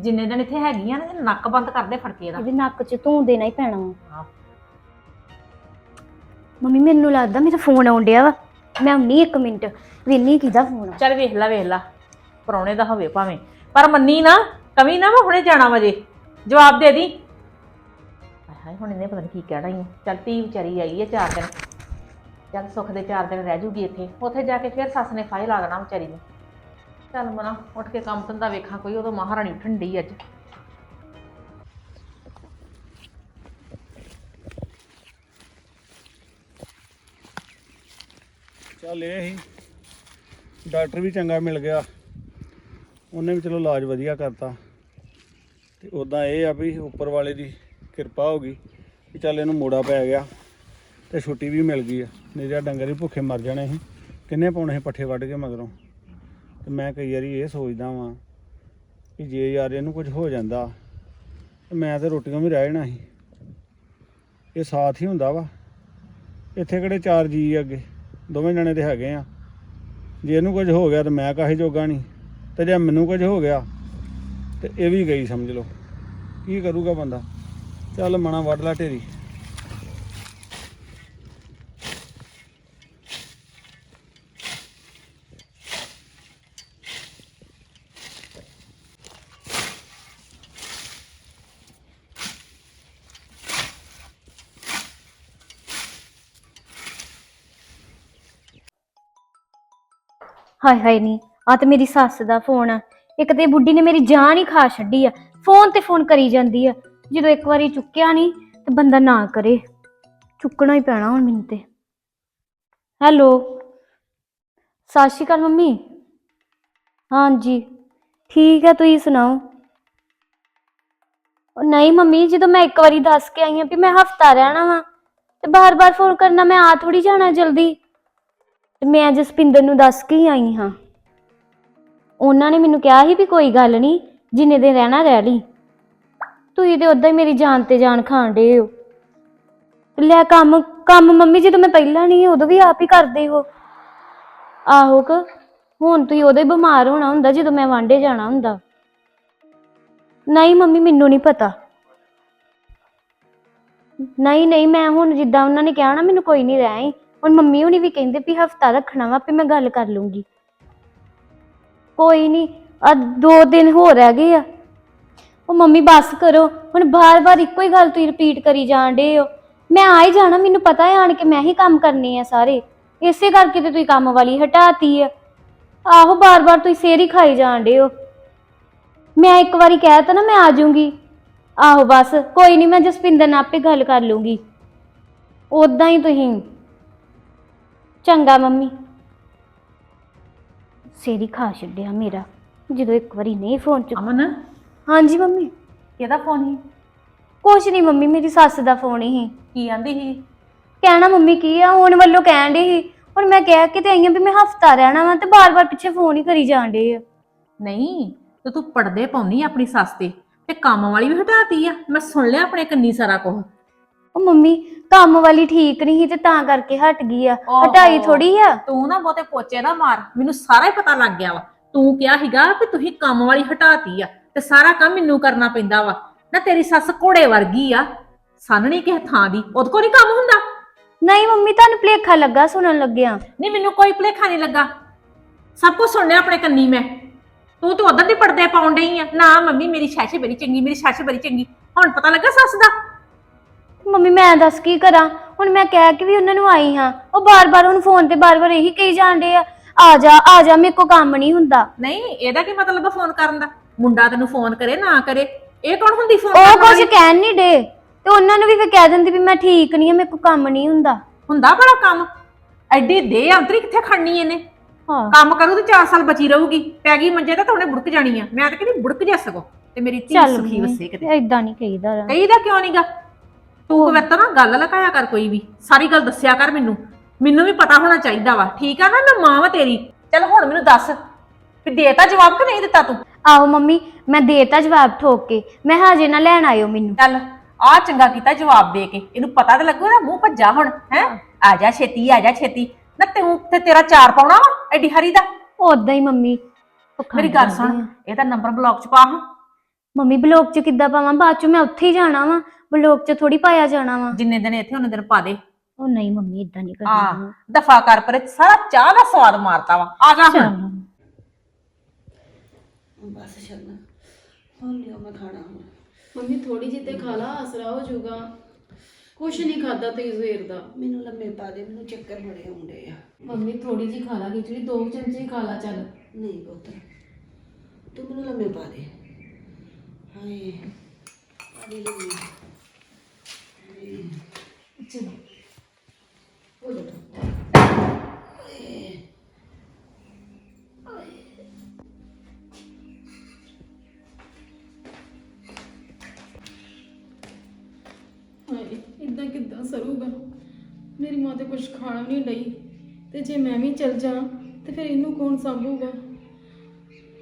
ਜਿੰਨੇ ਦਿਨ ਇੱਥੇ ਹੈਗੀਆਂ ਨਾ ਇਹਦੇ ਨੱਕ ਬੰਦ ਕਰਦੇ ਫੜਕੇ ਇਹਦਾ। ਇਹਦੇ ਨੱਕ 'ਚ ਧੂੰ ਦੇਣਾ ਹੀ ਪੈਣਾ ਵਾ। ਹਾਂ। ਮੰਮੀ ਮੈਨੂੰ ਲੱਗਦਾ ਮੇਰਾ ਫੋਨ ਆਉਣ ਡਿਆ ਵਾ। ਮੈਂ ਆਉਣੀ ਇੱਕ ਮਿੰਟ। ਵੇਨੀ ਕਿਹਦਾ ਫੋਨ ਆ? ਚੱਲ ਵੇਖ ਲੈ ਵੇਖ ਲੈ। ਪਰੌਣੇ ਦਾ ਹੋਵੇ ਭਾਵੇਂ। ਪਰ ਮੰਨੀ ਨਾ ਕਵੀ ਨਾ ਮੈਂ ਹੁਣੇ ਜਾਣਾ ਵਜੇ ਜਵਾਬ ਦੇ ਦੀ। ਹਾਏ ਹੁਣ ਇਹਨੇ ਪਤਾ ਨਹੀਂ ਕੀ ਕਹਿਣਾ ਹੀ ਚੱਲ ਧੀ ਵਿਚਾਰੀ ਆਈ ਹੈ ਚਾਰ ਦਿਨ। ਚੱਲ ਸੁੱਖ ਦੇ ਚਾਰ ਦਿਨ ਰਹਿ ਜੂਗੀ ਇੱਥੇ। ਉੱਥੇ ਜਾ ਕੇ ਫਿਰ ਸੱਸ ਨੇ ਫਾਇਲ ਲਾ ਦੇਣਾ ਵਿਚਾਰੀ ਨੂੰ। ਚੱਲ ਮਨਾ, ਉੱਠ ਕੇ ਕੰਮ ਧੰਦਾ ਵੇਖਾਂ ਕੋਈ, ਉਦੋਂ ਮਹਾਰਾਣੀ ਉੱਠਣ ਡਈ ਅੱਜ। ਚੱਲ ਇਹ ਹੀ। ਡਾਕਟਰ ਵੀ ਚੰਗਾ ਮਿਲ ਗਿਆ। ਉਹਨੇ ਵੀ ਚਲੋ ਇਲਾਜ ਵਧੀਆ ਕਰਤਾ। ਤੇ ਉਦਾਂ ਇਹ ਆ ਵੀ ਉੱਪਰ ਵਾਲੇ ਦੀ ਕਿਰਪਾ ਹੋ ਗਈ ਕਿ ਚੱਲ ਇਹਨੂੰ ਮੋੜਾ ਪੈ ਗਿਆ ਤੇ ਛੁੱਟੀ ਵੀ ਮਿਲ ਗਈ ਆ। ਨਹੀਂ ਤਾਂ ਡੰਗਰ ਹੀ ਭੁੱਖੇ ਮਰ ਜਾਣੇ ਸੀ। ਕਿੰਨੇ ਪਾਉਣੇ ਸੀ? ਪੱਠੇ ਵੱਢ ਕੇ ਮਗਰੋਂ। ਤੇ ਮੈਂ ਕਈ ਵਾਰੀ ਇਹ ਸੋਚਦਾ ਵਾਂ ਕਿ ਜੇ ਯਾਰ ਇਹਨੂੰ ਕੁਝ ਹੋ ਜਾਂਦਾ ਤੇ ਮੈਂ ਤੇ ਰੋਟੀਆਂ ਵੀ ਰਹਿ ਜਾਣਾ ਸੀ। ਇਹ ਸਾਥ ਹੀ ਹੁੰਦਾ ਵਾ। ਇੱਥੇ ਕਿਹੜੇ ਚਾਰ ਜੀ ਅੱਗੇ? ਦੋਵੇਂ ਜਣੇ ਤੇ ਹੈਗੇ ਆ। ਜੇ ਇਹਨੂੰ ਕੁਝ ਹੋ ਗਿਆ ਤਾਂ ਮੈਂ ਕਾਹੇ ਜੋਗਾ ਨਹੀਂ? ਤੇ ਜੇ ਮੈਨੂੰ ਕੁਝ ਹੋ ਗਿਆ ਤੇ ਇਹ ਵੀ ਗਈ ਸਮਝ ਲਓ। ਕੀ ਕਰੂਗਾ ਬੰਦਾ? ਚੱਲ ਮਣਾ ਵੱਢ ਲਾ ਢੇਰੀ। ਹਾਏ ਹਾਏ ਨਹੀਂ ਆ ਤੇ ਮੇਰੀ ਸੱਸ ਦਾ ਫੋਨ ਆ। ਇੱਕ ਤੇ ਬੁੱਢੀ ਨੇ ਮੇਰੀ ਜਾਨ ਹੀ ਖਾ ਛੱਡੀ ਆ, ਫੋਨ ਤੇ ਫੋਨ ਕਰੀ ਜਾਂਦੀ ਆ। ਜਦੋਂ ਇੱਕ ਵਾਰੀ ਚੁੱਕਿਆ ਨਹੀਂ ਤੇ ਬੰਦਾ ਨਾ ਕਰੇ। ਚੁੱਕਣਾ ਹੀ ਪੈਣਾ ਹੁਣ ਮੈਨੂੰ ਤੇ। ਹੈਲੋ, ਸਤਿ ਸ਼੍ਰੀ ਅਕਾਲ ਮੰਮੀ। ਹਾਂਜੀ, ਠੀਕ ਹੈ ਤੁਸੀਂ ਸੁਣਾਓ? ਉਹ ਨਹੀਂ ਮੰਮੀ, ਜਦੋਂ ਮੈਂ ਇੱਕ ਵਾਰੀ ਦੱਸ ਕੇ ਆਈ ਹਾਂ ਵੀ ਮੈਂ ਹਫਤਾ ਰਹਿਣਾ ਵਾਂ, ਤੇ ਬਾਰ-ਬਾਰ ਫੋਨ ਕਰਨਾ, ਮੈਂ ਆ ਥੋੜੀ ਜਾਣਾ ਜਲਦੀ। ਤੇ ਮੈਂ ਜਸਪਿੰਦਰ ਨੂੰ ਦੱਸ ਕੇ ਹੀ ਆਈ ਹਾਂ। ਉਹਨਾਂ ਨੇ ਮੈਨੂੰ ਕਿਹਾ ਸੀ ਵੀ ਕੋਈ ਗੱਲ ਨਹੀਂ, ਜਿੰਨੇ ਦਿਨ ਰਹਿਣਾ ਰਹਿ ਲਈ। ਤੁਸੀਂ ਤੇ ਉਦਾਂ ਹੀ ਮੇਰੀ ਜਾਨ ਤੇ ਜਾਨ ਖਾਣ ਡੇ ਹੋ। ਲੈ ਕੰਮ ਕੰਮ ਮੰਮੀ, ਜਦੋਂ ਮੈਂ ਪਹਿਲਾਂ ਨਹੀਂ ਉਦੋਂ ਵੀ ਆਪ ਹੀ ਕਰਦੇ ਹੋ। ਆਹੋ ਕ, ਹੁਣ ਤੁਸੀਂ ਉਦੋਂ ਹੀ ਬਿਮਾਰ ਹੋਣਾ ਹੁੰਦਾ, ਜਦੋਂ ਮੈਂ ਵਾਂਡੇ ਜਾਣਾ ਹੁੰਦਾ। ਨਹੀਂ ਮੰਮੀ, ਮੈਨੂੰ ਨਹੀਂ ਪਤਾ। ਨਹੀਂ ਨਹੀਂ, ਮੈਂ ਹੁਣ ਜਿੱਦਾਂ ਉਹਨਾਂ ਨੇ ਕਿਹਾ ਨਾ, ਮੈਨੂੰ ਕੋਈ ਨਹੀਂ ਰਹਿ ਆਈ। ਹੁਣ ਮੰਮੀ ਹੁਣੀ ਵੀ ਕਹਿੰਦੇ ਵੀ ਹਫਤਾ ਰੱਖਣਾ ਵਾ, ਵੀ ਮੈਂ ਗੱਲ ਕਰ ਲੂੰਗੀ। ਕੋਈ ਨਹੀਂ ਆ ਦੋ ਦਿਨ ਹੋਰ ਰਹਿ ਗਏ ਆ। ਉਹ ਮੰਮੀ ਬਸ ਕਰੋ, ਹੁਣ ਬਾਰ-ਬਾਰ ਇੱਕੋ ਹੀ ਗੱਲ ਤੁਸੀਂ ਰਿਪੀਟ ਕਰੀ ਜਾਣ ਡੇ ਹੋ। ਮੈਂ ਆ ਹੀ ਜਾਣਾ, ਮੈਨੂੰ ਪਤਾ ਹੈ ਆਣ ਕੇ ਮੈਂ ਹੀ ਕੰਮ ਕਰਨੇ ਆ ਸਾਰੇ। ਇਸੇ ਕਰਕੇ ਤੇ ਤੁਸੀਂ ਕੰਮ ਵਾਲੀ ਹਟਾਤੀ ਆ। ਆਹੋ ਬਾਰ-ਬਾਰ ਤੁਸੀਂ ਸਿਰ ਹੀ ਖਾਈ ਜਾਣ ਡੇ ਹੋ। ਮੈਂ ਇੱਕ ਵਾਰੀ ਕਹਿ ਤਾ ਨਾ ਮੈਂ ਆ ਜਾਊਂਗੀ। ਆਹੋ ਬਸ, ਕੋਈ ਨਹੀਂ ਮੈਂ ਜਸਪਿੰਦਰ ਨਾਲ ਆਪੇ ਗੱਲ ਕਰ ਲੂੰਗੀ। ਉਦਾਂ ਹੀ ਤੁਸੀਂ। ਚੰਗਾ ਮੰਮੀ। ਸਿਰ ਖਾ ਛੱਡਿਆ ਮੇਰਾ ਜਦੋਂ ਇੱਕ ਵਾਰੀ ਨਹੀਂ ਫੋਨ ਚੁੱਕ ਅਮਨ? ਹਾਂਜੀ ਮੰਮੀ। ਕਿਹਦਾ ਫੋਨ ਸੀ? ਕੁਛ ਨਹੀਂ ਮੰਮੀ ਮੇਰੀ ਸੱਸ ਦਾ ਫੋਨ ਹੀ ਕੀ ਆਂਦੀ ਸੀ? ਕਹਿਣਾ ਮੰਮੀ ਕੀ ਆ ਹੁਣ ਵੱਲੋਂ ਕਹਿਣ ਦੇ ਸੀ। ਹੁਣ ਮੈਂ ਕਹਿ ਕੇ ਤੇ ਆਈ ਆ ਵੀ ਮੈਂ ਹਫਤਾ ਰਹਿਣਾ ਵਾ ਤੇ ਬਾਰ-ਬਾਰ ਪਿੱਛੇ ਫੋਨ ਹੀ ਕਰੀ ਜਾਣ ਡੇ ਆ। ਨਹੀਂ ਤੇ ਤੂੰ ਪੜਦੇ ਪਾਉਣੀ ਆਪਣੀ ਸੱਸ ਤੇ ਤੇ ਕੰਮ ਵਾਲੀ ਵੀ ਹਟਾਤੀ ਆ। ਮੈਂ ਸੁਣ ਲਿਆ ਆਪਣੇ ਕੰਨੀ ਸਾਰਾ ਕੁਝ ਉਹ ਮੰਮੀ ਕੰਮ ਵਾਲੀ ਠੀਕ ਨਹੀਂ ਸੀ ਤੇ ਤਾਂ ਕਰਕੇ ਹਟ ਗਈ ਆ। ਓਹੋ। ਹਟਾਈ ਥੋੜੀ ਆ। ਤੂੰ ਨਾ ਬਹੁਤੇ ਪੋਚੇ ਨਾ ਮਾਰ ਮੈਨੂੰ ਸਾਰਾ ਹੀ ਪਤਾ ਲੱਗ ਗਿਆ ਵਾ। ਤੂੰ ਕਿਹਾ ਸੀਗਾ ਕਿ ਤੁਸੀਂ ਕੰਮ ਵਾਲੀ ਹਟਾਤੀ ਆ ਤੇ ਸਾਰਾ ਕੰਮ ਮੈਨੂੰ ਕਰਨਾ ਪੈਂਦਾ ਵਾ। ਨਾ ਤੇਰੀ ਸੱਸ ਘੋੜੇ ਵਰਗੀ ਆ ਸਾਨਣੀ ਕਿਸੇ ਥਾਂ ਦੀ ਉਹਦੇ ਕੋਲ ਨਹੀਂ ਕੰਮ ਹੁੰਦਾ। ਨਹੀਂ ਮੰਮੀ ਤੁਹਾਨੂੰ ਭੁਲੇਖਾ ਲੱਗਾ ਸੁਣਨ ਲੱਗਿਆ। ਨਹੀਂ ਮੈਨੂੰ ਕੋਈ ਭੁਲੇਖਾ ਨਹੀਂ ਲੱਗਾ। ਸਭ ਕੁਝ ਸੁਣਿਆ ਆਪਣੇ ਕੰਨੀ ਮੈਂ। ਤੂੰ ਤਾਂ ਉਧਰ ਦੀ ਪਰਦੇ ਪਾਉਣ ਡਈ ਆ। ਨਾ ਮੰਮੀ ਮੇਰੀ ਸੱਸ ਬੜੀ ਚੰਗੀ ਮੇਰੀ ਸੱਸ ਬੜੀ ਚੰਗੀ। ਹੁਣ ਪਤਾ ਲੱਗਾ ਸੱਸ ਦਾ? ਮੰਮੀ ਮੈਂ ਦੱਸ ਕੀ ਕਰਾਂ? ਹੁਣ ਮੈਂ ਕਹਿ ਕੇ ਵੀ ਉਹਨਾਂ ਨੂੰ ਆਈ ਹਾਂ। ਉਹ ਬਾਰ-ਬਾਰ ਉਹਨੂੰ ਫੋਨ ਤੇ ਬਾਰ-ਬਾਰ ਇਹੀ ਕਹੀ ਜਾਂਦੇ ਆ ਆ ਜਾ ਆ ਜਾ ਮੇਰੇ ਕੋ ਕੰਮ ਨਹੀਂ ਹੁੰਦਾ। ਨਹੀਂ ਇਹਦਾ ਕੀ ਮਤਲਬ ਆ ਫੋਨ ਕਰਨ ਦਾ? ਮੁੰਡਾ ਤੈਨੂੰ ਫੋਨ ਕਰੇ ਨਾ ਕਰੇ ਇਹ ਕੌਣ ਹੁੰਦੀ ਫੋਨ ਉਹ ਕਰਨ ਕੁਝ ਵਾਲੀ? ਕਹਿਣ ਨਹੀਂ ਡੇ ਤੇ ਉਹਨਾਂ ਨੂੰ ਵੀ ਫਿਰ ਕਹਿ ਦਿੰਦੀ ਵੀ ਮੈਂ ਠੀਕ ਨਹੀਂ ਆ ਮੇਰੇ ਕੋ ਕੰਮ ਨਹੀਂ ਹੁੰਦਾ। ਹੁੰਦਾ ਬੜਾ ਕੰਮ। ਐਡੀ ਦੇ ਅੰਤਰੀ ਕਿੱਥੇ ਖੜਨੀ ਇਹਨੇ? ਹਾਂ। ਕੰਮ ਕਰੂ ਤੇ 4 ਸਾਲ ਬਚੀ ਰਹੂਗੀ। ਪੈ ਗਈ ਮੰਜੇ ਤੇ ਉਹਨੇ ਬੁੜਕ ਜਾਣੀ ਆ। ਮੈਂ ਤਾਂ ਕਹਿੰਦੀ ਬੁੜਕ ਜਾ ਸਕੋ। ਤੇ ਮੇਰੀ ਧੀ ਚੱਲ ਸੁਖੀ ਵਸੇ ਕਿਤੇ। ਏਦਾਂ ਨਹੀਂ ਕਹੀਦਾ ਰਾ। ਕਹੀਦਾ ਕਿਉਂ ਨਹੀਂਗਾ ਤੂੰ ਕਵਿੱਤਾ ਨਾ ਗੱਲ ਲਕਾਇਆ ਕਰ ਕੋਈ ਵੀ। ਸਾਰੀ ਗੱਲ ਦੱਸਿਆ ਕਰ ਮੈਨੂੰ। ਮੈਨੂੰ ਵੀ ਪਤਾ ਹੋਣਾ ਚਾਹੀਦਾ ਵਾ। ਠੀਕ ਆ ਨਾ? ਮੈਂ ਮਾਂ ਵਾ ਤੇਰੀ। ਚੱਲ ਹੁਣ ਮੈਨੂੰ ਦੱਸ। ਵੀ ਦੇਤਾ ਜਵਾਬ ਕਿ ਨਹੀਂ ਦਿੱਤਾ ਤੂੰ? ਆਹੋ ਮੰਮੀ ਮੈਂ ਦੇਤਾ ਜਵਾਬ ਠੋਕ ਕੇ। ਮੈਂ ਹਾਜੇ ਨਾ ਲੈਣ ਆਇਓ ਮੈਨੂੰ। ਚੱਲ ਆ ਚੰਗਾ ਕੀਤਾ ਜਵਾਬ ਦੇ ਕੇ। ਇਹਨੂੰ ਪਤਾ ਤੇ ਲੱਗੂ ਨਾ ਮੂੰਹ ਭੱਜਾ ਹੁਣ ਹੈ? ਆ ਜਾ ਛੇਤੀ ਆ ਜਾ ਛੇਤੀ। ਨਾ ਤੂੰ ਤੇ ਤੇਰਾ ਚਾਰ ਪਾਉਣਾ ਵਾ ਐਡੀ ਹਰੀ ਦਾ? ਉਦਾਂ ਹੀ ਮੰਮੀ ਮੇਰੀ ਗੱਲ ਸੁਣ। ਇਹਦਾ ਨੰਬਰ ਬਲੌਕ ਚ ਪਾ ਹਾਂ। ਮੰਮੀ ਬਲੌਕ ਚ ਕਿੱਦਾਂ ਪਾਵਾਂ? ਬਾਅਦ ਚ ਮੈਂ ਉੱਥੇ ਹੀ ਜਾਣਾ ਵਾ। ਬਲੌਕ ਚ ਥੋੜੀ ਪਾਇਆ ਜਾਣਾ ਵਾ। ਜਿੰਨੇ ਦਿਨ ਇੱਥੇ ਉਹਨੇ ਦਿਨ ਪਾ ਦੇ। ਉਹ ਨਹੀਂ ਮੰਮੀ ਇਦਾਂ ਨਹੀਂ ਆ ਕਰਦੀ ਦਫਾ ਕਰ ਪਰੇ ਸਾਰਾ ਚਾਹ ਦਾ ਸਵਾਦ ਮਾਰਤਾ ਵਾ। ਆ ਜਾ ਹੁਣ। ਚੱਲ। ਬਸ ਛੱਡ ਹੁਣ ਲਿਓ ਮੈਂ ਖਾਣਾ ਹੁਣ। ਮੰਮੀ ਥੋੜੀ ਜਿਹੀ ਤੇ ਖਾ ਲਾ ਆਸਰਾ ਹੋ ਜਾਊਗਾ। ਕੁਛ ਨਹੀਂ ਖਾਦਾ ਤੇ ਸਵੇਰ ਦਾ। ਮੈਨੂੰ ਲੰਮੇ ਪਾ ਦੇ ਮੈਨੂੰ ਚੱਕਰ ਬੜੇ ਆਉਂਦੇ ਆ। ਮੰਮੀ ਥੋੜੀ ਜਿਹੀ ਖਾ ਲਾ ਖਿਚੜੀ। ਦੋ ਕੁ ਚਮਚੇ ਹੀ ਖਾ ਲਾ ਚੱਲ। ਨਹੀਂ ਪੁੱਤਰ ਤੂੰ ਮੈਨੂੰ ਲੰਮੇ ਪਾ ਦੇ ਹਾਏ ਪਾਣੀ ਲੰਮੇ ਚਲੋ ਹੋ ਜਾ ਹਾਏ ਇਦਾਂ ਕਿੱਦਾਂ ਸਰੂਗਾ ਮੇਰੀ ਮਾਂ ਤੇ ਕੁਝ ਖਾਣਾ ਵੀ ਨਹੀਂ ਡਈ। ਤੇ ਜੇ ਮੈਂ ਵੀ ਚਲ ਜਾ, ਤੇ ਫਿਰ ਇਹਨੂੰ ਕੌਣ ਸੰਭੂਗਾ?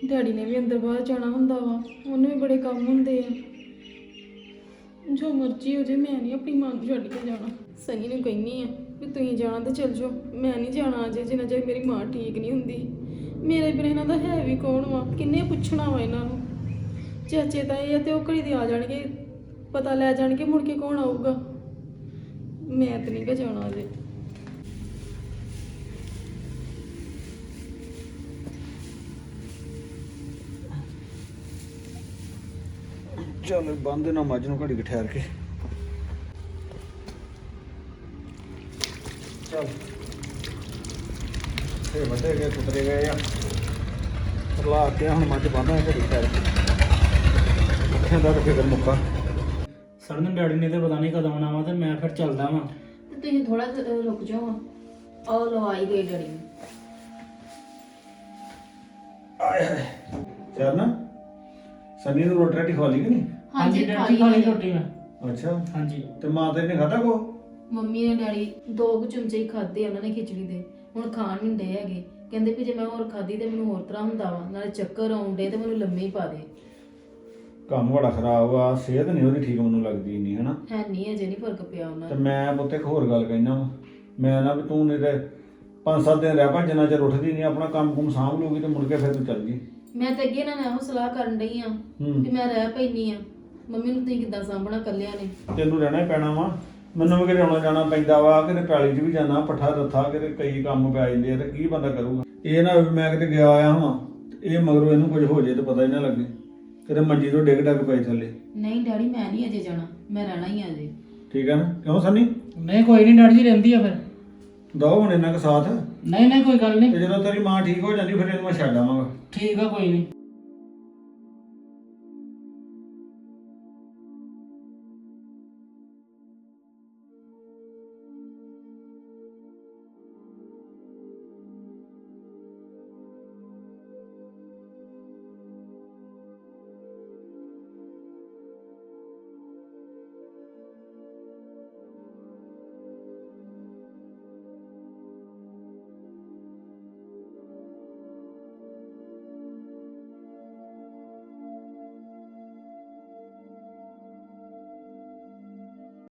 ਡੈਡੀ ਨੇ ਵੀ ਅੰਦਰ ਬਾਹਰ ਜਾਣਾ ਹੁੰਦਾ ਵਾ, ਉਹਨੂੰ ਵੀ ਬੜੇ ਕੰਮ ਹੁੰਦੇ ਆ। ਜੋ ਮਰਜ਼ੀ ਹੋ ਜੇ, ਮੈਂ ਨਹੀਂ ਆਪਣੀ ਮਾਂ ਨੂੰ ਛੱਡ ਕੇ ਜਾਣਾ। ਸਨੀ ਨੂੰ ਕਹਿੰਨੀ ਆ ਵੀ ਤੁਸੀਂ ਜਾਣਾ ਤੇ ਚਲ ਜਾਓ। ਮੈਂ ਨਹੀਂ ਜਾਣਾ ਅਜੇ, ਜਿੰਨਾ ਚਿਰ ਮੇਰੀ ਮਾਂ ਠੀਕ ਨਹੀਂ ਹੁੰਦੀ। ਮੇਰੇ ਬਿਨਾਂ ਇਹਨਾਂ ਦਾ ਹੈ ਵੀ ਕੌਣ ਵਾ? ਕਿੰਨੇ ਪੁੱਛਣਾ ਵਾ ਇਹਨਾਂ ਨੂੰ? ਚਾਚੇ ਤਾਂ ਇਹ ਆ ਤੇ ਉਹ ਘੜੀ ਦੇ ਆ ਜਾਣਗੇ। ਪਤਾ ਲੈ ਜਾਣਗੇ ਮੁੜ ਕੇ ਕੌਣ ਆਊਗਾ। ਮੈਂ ਤਾਂ ਨਹੀਂ ਗਾ ਜਾਣਾ ਅਜੇ। ਚੱਲ ਬੰਦ ਨਾ ਮੱਝ ਨੂੰ ਘੜੀ ਕੁ ਠਹਿਰ ਕੇ ਚੱਲ। ਤੇ ਵੱਡੇ ਗਏ ਕੁਤਰੇ ਗਏ ਆ। ਲਾ ਕੇ ਹੁਣ ਮੱਝ ਬੰਦਾ ਘੜੀ ਠਹਿਰ ਕੇ ਕਹਿੰਦਾ ਤਾਂ ਫਿਕਰ ਮੁੱਕਾ। ਡੈਡੀ ਨੇ ਤੇ ਪਤਾ ਨਹੀਂ ਕਦੋਂ ਆਉਣਾ ਵਾ ਤੇ ਮੈਂ ਫਿਰ ਚੱਲਦਾ ਵਾਂ। ਤੇ ਤੁਸੀਂ ਥੋੜਾ ਰੁਕ ਜਾਓ ਆਹ ਲਵਾਈ ਗਈ ਡੈਡੀ ਨੂੰ। ਚੱਲ ਨਾ ਸੰਨੀ ਨੂੰ ਰੋਟੀ ਰਾਟੀ ਖਵਾ ਲਈ ਕਿ ਨਹੀਂ? ਹਾਂਜੀ ਡੈਡੀ ਖਾਲੀ ਖਾ ਲਈ। ਰੋਟੀ ਮੈਂ। ਅੱਛਾ। ਹਾਂਜੀ। ਤੇ ਮਾਂ ਤੇਰੀ ਨੇ ਖਾਧਾ ਕੋ? ਮੰਮੀ ਨੇ ਡੈਡੀ ਦੋ ਕੁ ਚਮਚੇ ਹੀ ਖਾਦੇ ਉਹਨਾਂ ਨੇ ਖਿਚੜੀ ਦੇ। ਹੁਣ ਖਾਣ ਨਹੀਂ ਡੇ ਹੈਗੇ। ਕਹਿੰਦੇ ਵੀ ਜੇ ਮੈਂ ਹੋਰ ਖਾਦੀ ਤੇ ਮੈਨੂੰ ਹੋਰ ਤਰ੍ਹਾਂ ਹੁੰਦਾ ਵਾ ਨਾਲੇ ਚੱਕਰ ਆਉਂਦੇ ਤੇ ਮੈਨੂੰ ਲੰਮੇ ਹੀ ਪਾ ਦੇ। ਕੰਮ ਬੜਾ ਖਰਾਬ ਆ ਸਿਹਤ ਨਹੀਂ ਉਹਦੀ ਠੀਕ ਮੈਨੂੰ ਲੱਗਦੀ ਨਹੀਂ ਹਨਾ? ਹੈ ਨਹੀਂ ਅਜੇ ਨਹੀਂ ਫ਼ਰਕ ਪਿਆ ਉਹਨਾਂ ਤੇ ਨੂੰ। ਮੈਂ ਪੁੱਤ ਇੱਕ ਹੋਰ ਗੱਲ ਕਹਿਣਾ ਵਾਂ। ਮੈਂ ਨਾ ਵੀ ਤੂੰ ਨਹੀਂ ਤੇ ਪੰਜ ਸੱਤ ਦਿਨ ਰਹਿ ਪਾ ਜਿੰਨਾ ਚਿਰ ਉੱਠਦੀ ਨਹੀਂ ਆਪਣਾ ਕੰਮ ਕੁਮ ਸਾਂਭ ਲੂਗੀ ਤੇ ਮੁੜ ਕੇ ਫਿਰ ਤੂੰ ਚੱਲ ਜੀ। ਮੈਂ ਤਾਂ ਅੱਗੇ ਇਹਨਾਂ ਨਾਲ ਇਹੋ ਸਲਾਹ ਕਰਨ ਡਈ ਆ ਹੂੰ। ਵੀ ਮੈਂ ਰਹਿ ਪੈਣੀ ਆ। ਮੰਮੀ ਨੂੰ ਤੁਸੀਂ ਕਿੱਦਾਂ ਸਾਂਭਣਾ ਕੱਲਿਆਂ ਨੇ? ਤੈਨੂੰ ਰਹਿਣਾ ਹੀ ਪੈਣਾ ਵਾ। ਮੈਨੂੰ ਵੀ ਕਿਤੇ ਆਉਣਾ ਜਾਣਾ ਪੈਂਦਾ ਵਾ ਕਿਤੇ ਪੈਲੀ 'ਚ ਵੀ ਜਾਣਾ ਪੱਠਾ ਰੱਥਾ ਕਿਤੇ ਕਈ ਕੰਮ ਪੈ ਜਾਂਦੇ ਆ ਤੇ ਕੀ ਬੰਦਾ ਕਰੂਗਾ? ਇਹ ਨਾ ਮੈਂ ਕਿਤੇ ਗਿਆ ਆਇਆ ਹਾਂ ਇਹ ਮਗਰੋਂ ਇਹਨੂੰ ਕੁਝ ਹੋ ਜੇ ਤੇ ਪਤਾ ਹੀ ਨਾ ਲੱਗੇ। ਕਿਤੇ ਮੰਜੀ ਤੋਂ ਡਿੱਗ ਡੱਗ ਪਈ ਥੱਲੇ। ਨਹੀਂ ਡੈਡੀ ਮੈਂ ਨਹੀਂ ਅਜੇ ਜਾਣਾ ਮੈਂ ਰਹਿਣਾ ਹੀ ਆ ਅਜੇ। ਠੀਕ ਹੈ ਨਾ? ਕਿਉਂ ਸੰਨੀ? ਨਹੀਂ ਕੋਈ ਨਹੀਂ ਡੈਡੀ ਜੀ ਰਹਿੰਦੀ ਆ ਫਿਰ। ਦੋ ਹੁਣ ਇਹਨਾਂ ਦਾ ਸਾਥ। ਨਹੀਂ ਨਹੀਂ ਕੋਈ ਗੱਲ ਨਹੀਂ। ਤੇ ਜਦੋਂ ਤੇਰੀ ਮਾਂ ਠੀਕ ਹੋ ਜਾਂਦੀ ਫਿਰ ਇਹਨੂੰ ਮੈਂ ਛੱਡ ਆਵਾਂਗਾ। ਠੀਕ ਆ ਕੋਈ ਨਹੀਂ।